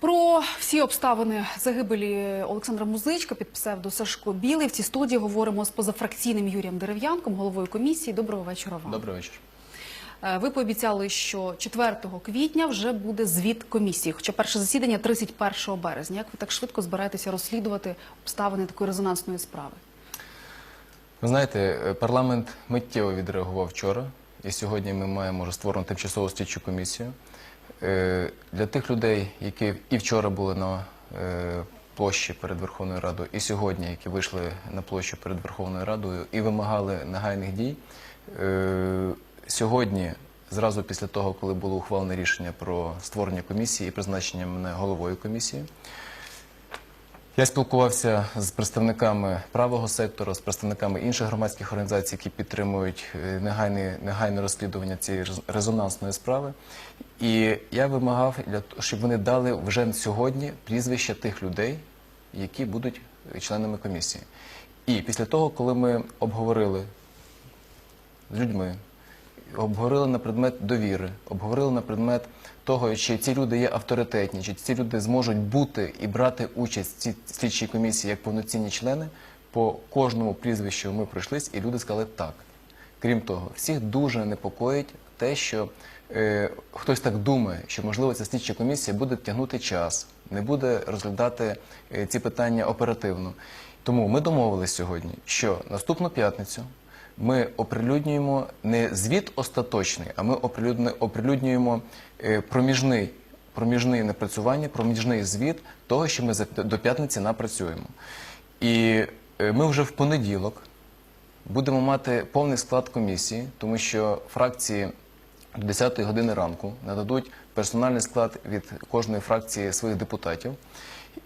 Про всі обставини загибелі Олександра Музичка під псевдо Сашко Білий в цій студії говоримо з позафракційним Юрієм Дерев'янком, головою комісії. Доброго вечора вам. Добрий вечір. Е, Ви пообіцяли, що 4 квітня вже буде звіт комісії, хоча перше засідання 31 березня. Як ви так швидко збираєтеся розслідувати обставини такої резонансної справи? Ви знаєте, е, парламент миттєво відреагував вчора, і сьогодні ми маємо вже створену тимчасову слідчу комісію. Е, Для тих людей, які і вчора були на е, площі перед Верховною Радою, і сьогодні, які вийшли на площу перед Верховною Радою і вимагали негайних дій, е, сьогодні, зразу після того, коли було ухвалене рішення про створення комісії і призначення мене головою комісії, я спілкувався з представниками правого сектору, з представниками інших громадських організацій, які підтримують е, негайне, негайне розслідування цієї рез- резонансної справи. І я вимагав, щоб вони дали вже сьогодні прізвища тих людей, які будуть членами комісії. І після того, коли ми обговорили з людьми, обговорили на предмет довіри, обговорили на предмет того, чи ці люди є авторитетні, чи ці люди зможуть бути і брати участь в цій слідчій комісії як повноцінні члени. По кожному прізвищу ми пройшлись, і люди сказали так. Крім того, всіх дуже непокоїть те, що е, хтось так думає, що можливо ця слідча комісія буде тягнути час, не буде розглядати е, ці питання оперативно. Тому ми домовились сьогодні, що наступну п'ятницю ми оприлюднюємо не звіт остаточний, а ми оприлюднюємо е, проміжний, проміжний напрацювання, проміжний звіт того, що ми до п'ятниці напрацюємо. І е, ми вже в понеділок будемо мати повний склад комісії, тому що фракції до 10 години ранку нададуть персональний склад від кожної фракції своїх депутатів.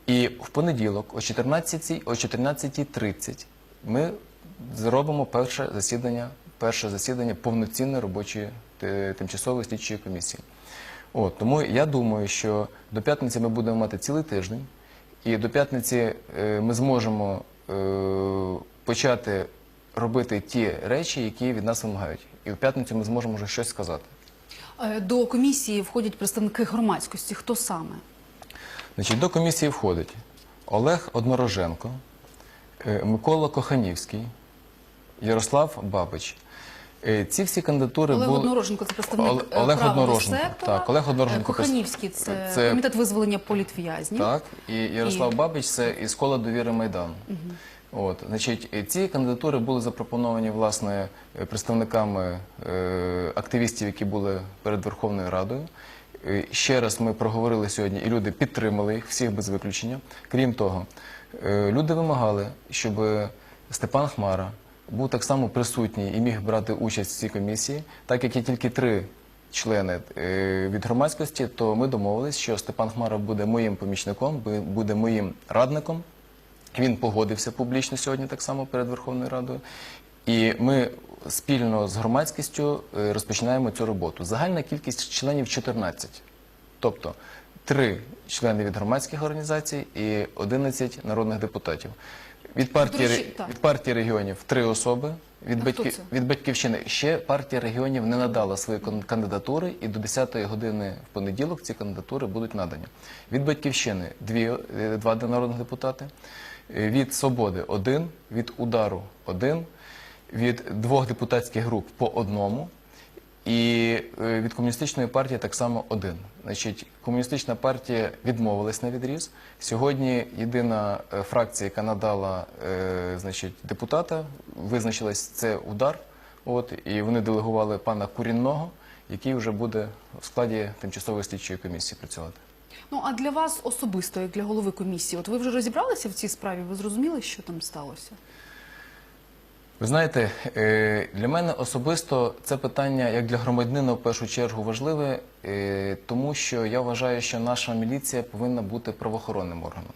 І в понеділок о 14 о 14.30 ми зробимо перше засідання, перше засідання повноцінної робочої е, тимчасової слідчої комісії. От, тому я думаю, що до п'ятниці ми будемо мати цілий тиждень, і до п'ятниці е, ми зможемо е, почати робити ті речі, які від нас вимагають. І в п'ятницю ми зможемо вже щось сказати. Е, До комісії входять представники громадськості. Хто саме? Значить, до комісії входить Олег Однороженко, Микола Коханівський, Ярослав Бабич. Е, Ці всі кандидатури Олег були... Однороженко це представник Олег- е, Однороженко. сектора. Так, Олег Однороженко Е, Коханівський це, це- комітет визволення політв'язнів. Так, і Ярослав І- Бабич це із кола довіри Майдану. От, значить, е, ці кандидатури були запропоновані власне е, представниками е, активістів, які були перед Верховною Радою. Е, Ще раз ми проговорили сьогодні, і люди підтримали їх всіх без виключення. Крім того, е, люди вимагали, щоб Степан Хмара був так само присутній і міг брати участь в цій комісії, так як є тільки три члени е, від громадськості, то ми домовились, що Степан Хмара буде моїм помічником, буде моїм радником. Він погодився публічно сьогодні так само перед Верховною Радою. І ми спільно з громадськістю е, розпочинаємо цю роботу. Загальна кількість членів 14. Тобто три члени від громадських організацій і 11 народних депутатів. Від партії, речі, ре- так. від партії регіонів три особи. Від, А батьки- це? від батьківщини ще партія регіонів не надала свої кан- кандидатури, і до 10-ї години в понеділок ці кандидатури будуть надані. Від батьківщини дві, е, два народних депутати, е, від свободи один, від удару один, від двох депутатських груп по одному. І е, від комуністичної партії так само один. Значить, комуністична партія відмовилась на відріз. Сьогодні єдина е, фракція, яка надала е, значить, депутата, визначилась це удар. От і вони делегували пана Курінного, який вже буде в складі тимчасової слідчої комісії працювати. Ну а для вас особисто, як для голови комісії, от ви вже розібралися в цій справі? Ви зрозуміли, що там сталося? Ви знаєте, е, для мене особисто це питання, як для громадянина, в першу чергу важливе, е, тому що я вважаю, що наша міліція повинна бути правоохоронним органом.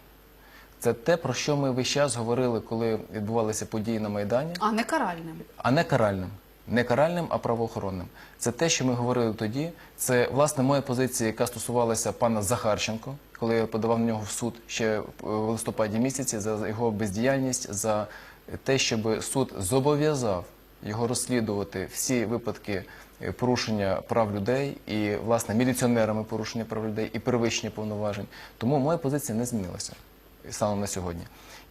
Це те, про що ми весь час говорили, коли відбувалися події на Майдані, А не каральним. а не каральним. Не каральним, а правоохоронним. Це те, що ми говорили тоді. Це власне моя позиція, яка стосувалася пана Захарченко, коли я подавав на нього в суд ще в листопаді місяці за його бездіяльність, за те, щоб суд зобов'язав його розслідувати всі випадки е, порушення прав людей і власне міліціонерами порушення прав людей і перевищення повноважень. Тому моя позиція не змінилася станом на сьогодні.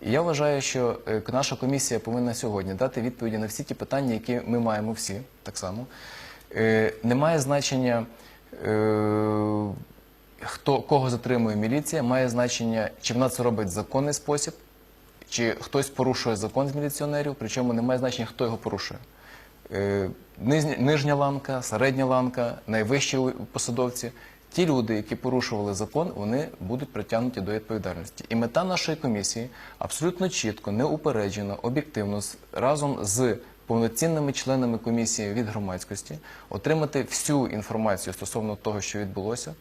І я вважаю, що е, наша комісія повинна сьогодні дати відповіді на всі ті питання, які ми маємо всі так само. Е, Немає значення, хто кого затримує міліція, має значення, чи вона це робить законний спосіб, чи хтось порушує закон з міліціонерів, причому немає значення, хто його порушує. Е, нижня- ланка, середня ланка, найвищі посадовці. Ті люди, які порушували закон, вони будуть притягнуті до відповідальності. І мета нашої комісії абсолютно чітко, неупереджено, об'єктивно, разом з повноцінними членами комісії від громадськості отримати всю інформацію стосовно того, що відбулося.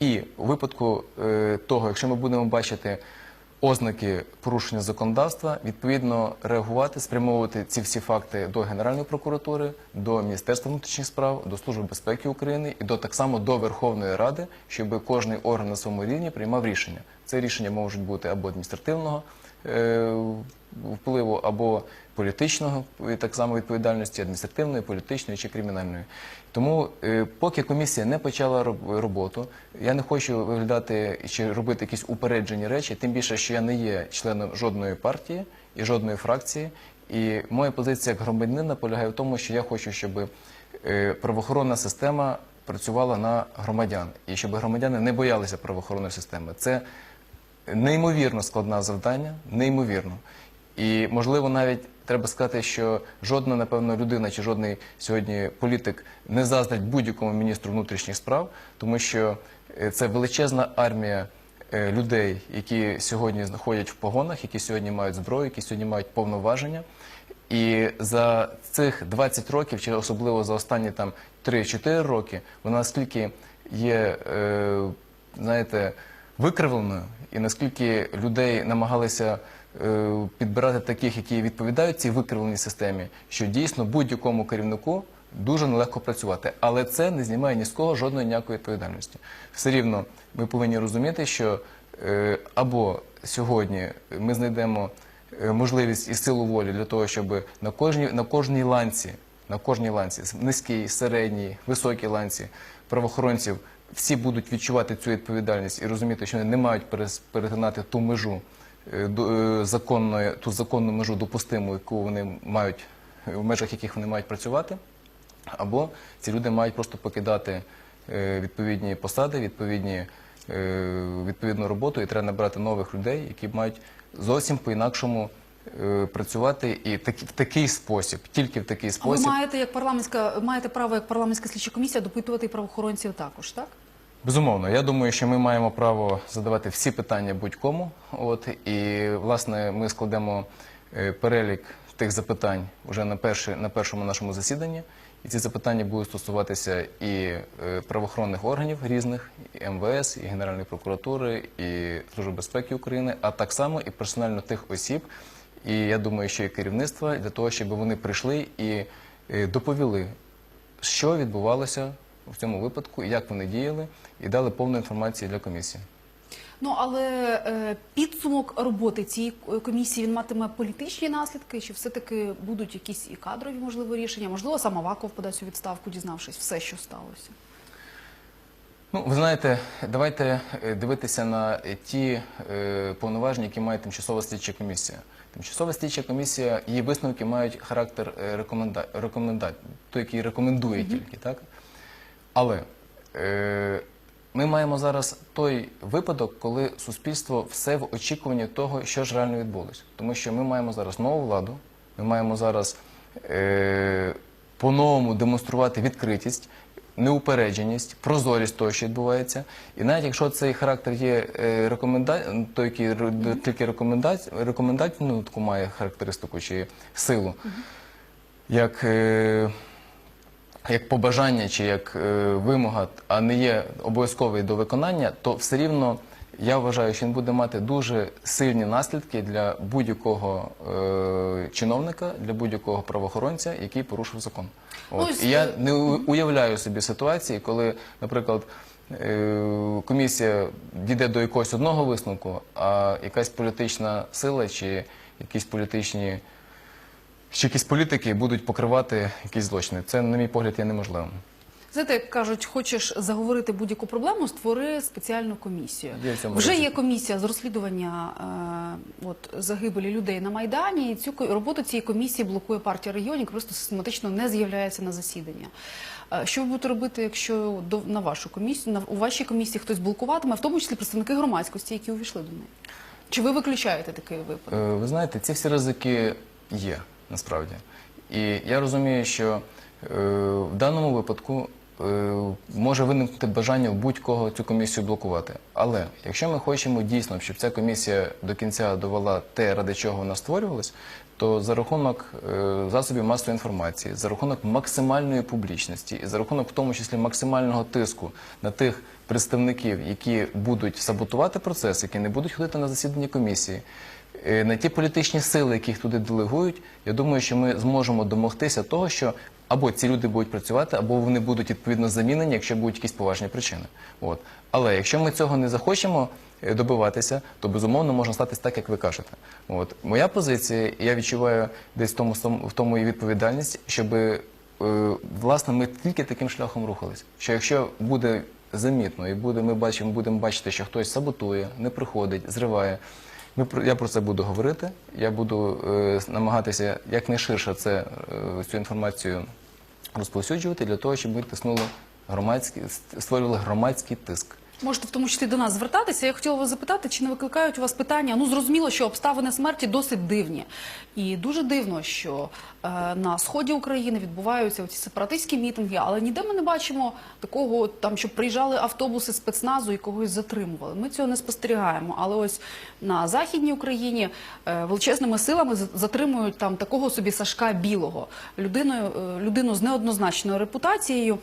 І у випадку е, того, якщо ми будемо бачити ознаки порушення законодавства, відповідно реагувати, спрямовувати ці всі факти до Генеральної прокуратури, до Міністерства внутрішніх справ, до Служби безпеки України і до так само до Верховної Ради, щоб кожний орган на своєму рівні приймав рішення. Це рішення можуть бути або адміністративного е, впливу, або політичного так само відповідальності адміністративної, політичної чи кримінальної. Тому, е, поки комісія не почала роботу, я не хочу виглядати чи робити якісь упереджені речі, тим більше, що я не є членом жодної партії і жодної фракції. І моя позиція як громадянина полягає в тому, що я хочу, щоб е, правоохоронна система працювала на громадян, і щоб громадяни не боялися правоохоронної системи. Це неймовірно складне завдання, неймовірно. І можливо навіть треба сказати, що жодна, напевно, людина чи жодний сьогодні політик не заздрить будь-якому міністру внутрішніх справ, тому що е, це величезна армія е, людей, які сьогодні знаходять в погонах, які сьогодні мають зброю, які сьогодні мають повноваження. І за цих 20 років, чи особливо за останні там 3-4 роки, вона наскільки є, е, знаєте, викривленою, і наскільки людей намагалися підбирати таких, які відповідають цій викривленій системі, що дійсно будь-якому керівнику дуже нелегко працювати. Але це не знімає ні з кого жодної ніякої відповідальності. Все рівно ми повинні розуміти, що е, або сьогодні ми знайдемо е, можливість і силу волі для того, щоб на кожній на кожній ланці, на кожній ланці, низькій, середній, високій ланці правоохоронців, всі будуть відчувати цю відповідальність і розуміти, що вони не мають перетинати ту межу е, е, законної, ту законну межу допустиму, яку вони мають е, в межах яких вони мають працювати. Або ці люди мають просто покидати е, відповідні посади, відповідні, е, відповідну роботу, і треба набирати нових людей, які мають зовсім по-інакшому е, працювати і так, в такий спосіб, тільки в такий А ви спосіб. маєте як парламентська маєте право як парламентська слідча комісія допитувати і правоохоронців також, так? Безумовно, я думаю, що ми маємо право задавати всі питання будь-кому. От і власне ми складемо е, перелік тих запитань вже на перші, на першому нашому засіданні. І ці запитання будуть стосуватися і е, правоохоронних органів різних, і МВС, і Генеральної прокуратури, і Служби безпеки України, а так само і персонально тих осіб. І я думаю, що і керівництва для того, щоб вони прийшли і е, доповіли, що відбувалося в цьому випадку, як вони діяли, і дали повну інформацію для комісії. Ну але е, підсумок роботи цієї комісії він матиме політичні наслідки, чи все-таки будуть якісь і кадрові можливо рішення? Можливо, сам Аваков подасть у відставку, дізнавшись все, що сталося. Ну, ви знаєте, давайте е, дивитися на ті е, повноваження, які має тимчасова слідча комісія. Тимчасова слідча комісія, її висновки мають характер е, рекоменда... рекоменда... той, який рекомендує тільки, так? Але е, ми маємо зараз той випадок, коли суспільство все в очікуванні того, що ж реально відбулося. Тому що ми маємо зараз нову владу, ми маємо зараз е, по-новому демонструвати відкритість, неупередженість, прозорість того, що відбувається. І навіть якщо цей характер є е, рекоменда... той, який тільки рекомендач... рекомендательну таку має характеристику чи силу, як. Як побажання чи як е, вимога, а не є обов'язковий до виконання, то все рівно я вважаю, що він буде мати дуже сильні наслідки для будь-якого е, чиновника, для будь-якого правоохоронця, який порушив закон. От. Ось, І я не у- уявляю собі ситуації, коли, наприклад, е, комісія дійде до якогось одного висновку, а якась політична сила чи якісь політичні що якісь політики будуть покривати якісь злочини. Це, на мій погляд, є неможливим. Знаєте, як кажуть, хочеш заговорити будь-яку проблему, створи спеціальну комісію. Є в цьому Вже ризик. є комісія з розслідування е, от, загибелі людей на Майдані, і цю ко- роботу цієї комісії блокує партія регіонів, просто систематично не з'являється на засідання. Е, Що ви будете робити, якщо до, на вашу комісію, на, у вашій комісії хтось блокуватиме, в тому числі представники громадськості, які увійшли до неї? Чи ви виключаєте такий випадок? Е, Ви знаєте, ці всі ризики є насправді. І я розумію, що е, в даному випадку е, може виникнути бажання в будь-кого цю комісію блокувати. Але якщо ми хочемо дійсно, щоб ця комісія до кінця довела те, ради чого вона створювалась, то за рахунок е, засобів масової інформації, за рахунок максимальної публічності і за рахунок в тому числі максимального тиску на тих представників, які будуть саботувати процес, які не будуть ходити на засідання комісії, на ті політичні сили, які їх туди делегують, я думаю, що ми зможемо домогтися того, що або ці люди будуть працювати, або вони будуть відповідно замінені, якщо будуть якісь поважні причини. От. Але якщо ми цього не захочемо е, добиватися, то безумовно можна статись так, як ви кажете. От. Моя позиція, я відчуваю десь в тому, в тому і відповідальність, щоб е, власне ми тільки таким шляхом рухались. Що якщо буде замітно і буде, ми бачимо, будемо бачити, що хтось саботує, не приходить, зриває. Ми я про це буду говорити. Я буду е, намагатися якнайширше це е, цю інформацію розповсюджувати для того, щоб ми тиснули громадський, створювали громадський тиск. Можете в тому числі до нас звертатися. Я хотіла вас запитати, чи не викликають у вас питання? Ну зрозуміло, що обставини смерті досить дивні, і дуже дивно, що е, на сході України відбуваються ці сепаратистські мітинги, але ніде ми не бачимо такого, там щоб приїжджали автобуси спецназу і когось затримували. Ми цього не спостерігаємо. Але ось на західній Україні е, величезними силами за- затримують там такого собі Сашка Білого, людиною, е, людину з неоднозначною репутацією.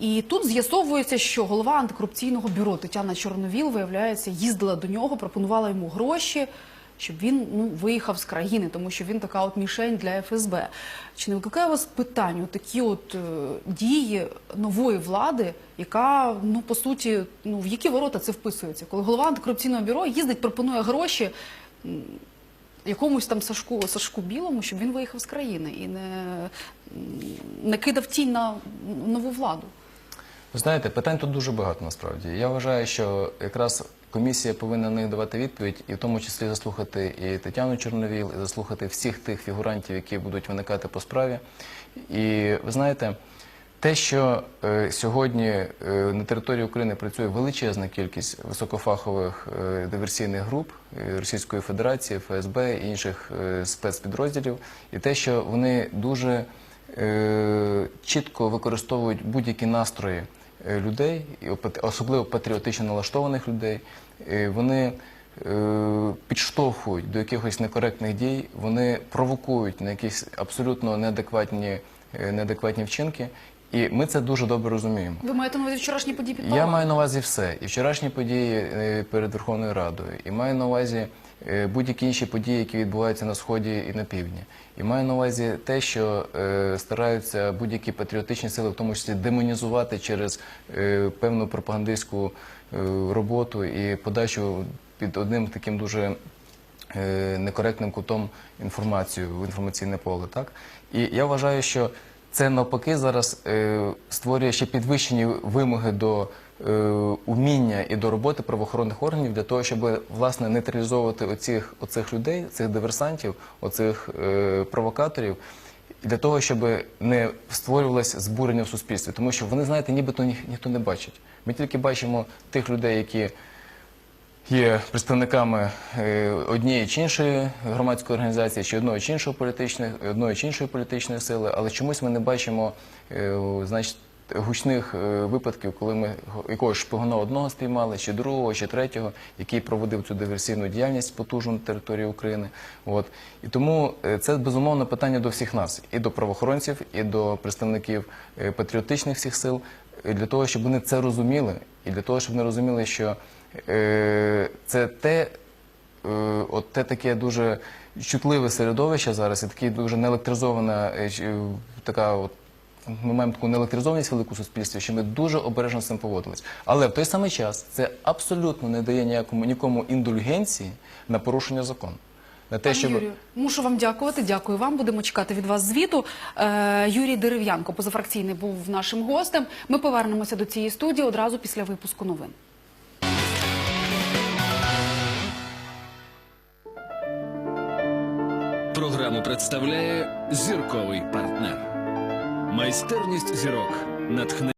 І тут з'ясовується, що голова антикорупційного бюро Тетяна Чорновіл, виявляється, їздила до нього, пропонувала йому гроші, щоб він ну, виїхав з країни, тому що він така от мішень для ФСБ. Чи не викликає у вас питань такі от е, дії нової влади, яка ну по суті, ну в які ворота це вписується? Коли голова антикорупційного бюро їздить, пропонує гроші якомусь там Сашку, Сашку Білому, щоб він виїхав з країни і не, не кидав тінь на нову владу. Ви знаєте, питань тут дуже багато насправді. Я вважаю, що якраз комісія повинна на них давати відповідь, і в тому числі заслухати і Тетяну Чорновіл, і заслухати всіх тих фігурантів, які будуть виникати по справі. І ви знаєте, те, що е, сьогодні е, на території України працює величезна кількість високофахових е, диверсійних груп е, Російської Федерації, ФСБ і інших е, спецпідрозділів, і те, що вони дуже е, чітко використовують будь-які настрої людей, опат- особливо патріотично налаштованих людей, е, вони е, підштовхують до якихось некоректних дій, вони провокують на якісь абсолютно неадекватні, е, неадекватні вчинки. І ми це дуже добре розуміємо. Ви маєте на увазі вчорашні події під Я маю на увазі все. І вчорашні події е, перед Верховною Радою, і маю на увазі е, будь-які інші події, які відбуваються на сході і на півдні. І маю на увазі те, що е, стараються будь-які патріотичні сили, в тому числі демонізувати через е, певну пропагандистську е, роботу і подачу під одним таким дуже е, некоректним кутом інформацію в інформаційне поле. Так? І я вважаю, що це навпаки зараз е, створює ще підвищені вимоги до е, уміння і до роботи правоохоронних органів для того, щоб власне нейтралізовувати оцих, оцих людей, цих диверсантів, оцих е, провокаторів. Для того, щоб не створювалося збурення в суспільстві, тому що вони, знаєте, нібито ні, ніхто не бачить. Ми тільки бачимо тих людей, які є представниками е, однієї чи іншої громадської організації, чи одної чи іншої політичної, одної чи іншої політичної сили, але чомусь ми не бачимо е, значить, гучних е, випадків, коли ми го- якогось шпигуна одного спіймали, чи другого, чи третього, який проводив цю диверсійну діяльність потужну на території України. От. І тому е, це безумовно питання до всіх нас, і до правоохоронців, і до представників е, патріотичних всіх сил, е, для того, щоб вони це розуміли, і для того, щоб вони розуміли, що е, це те, от те таке дуже чутливе середовище зараз, і таке дуже неелектризована така от. Ми маємо таку неелектризованість велику суспільстві, що ми дуже обережно з цим поводились. Але в той самий час це абсолютно не дає ніякому нікому індульгенції на порушення закону. на те, Пане щоб Юрію, мушу вам дякувати. Дякую вам. Будемо чекати від вас звіту. Е, Юрій Дерев'янко, позафракційний, був нашим гостем. Ми повернемося до цієї студії одразу після випуску новин. Програму представляє зірковий партнер. Майстерність зірок. Натхнення.